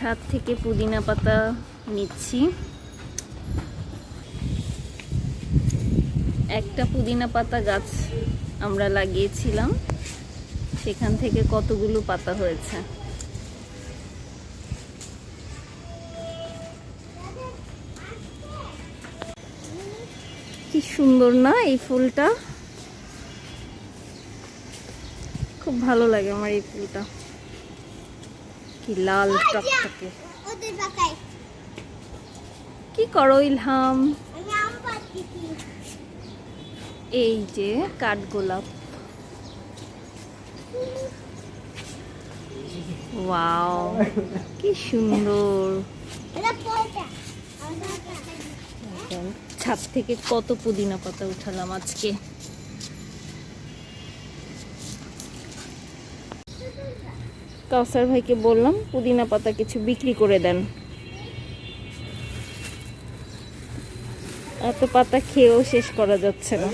ছাদ থেকে পুদিনা পাতা নিচ্ছি। একটা পুদিনা পাতা গাছ আমরা লাগিয়েছিলাম। সেখান থেকে কতগুলো পাতা হয়েছে? কি সুন্দর না এই ফুলটা? খুব ভালো লাগে আমার এই ফুলটা। কি লাল টকটকে কি করো ইলহাম? এই যে কাঠগোলাপ ওয়াও কি সুন্দর। ছাদ থেকে কত পুদিনা পাতা উঠালাম আজকে। কাউসার ভাইকে বললাম, পুদিনা পাতা কিছু বিক্রি করে দেন। এত পাতা খেয়েও শেষ করা যাচ্ছে না।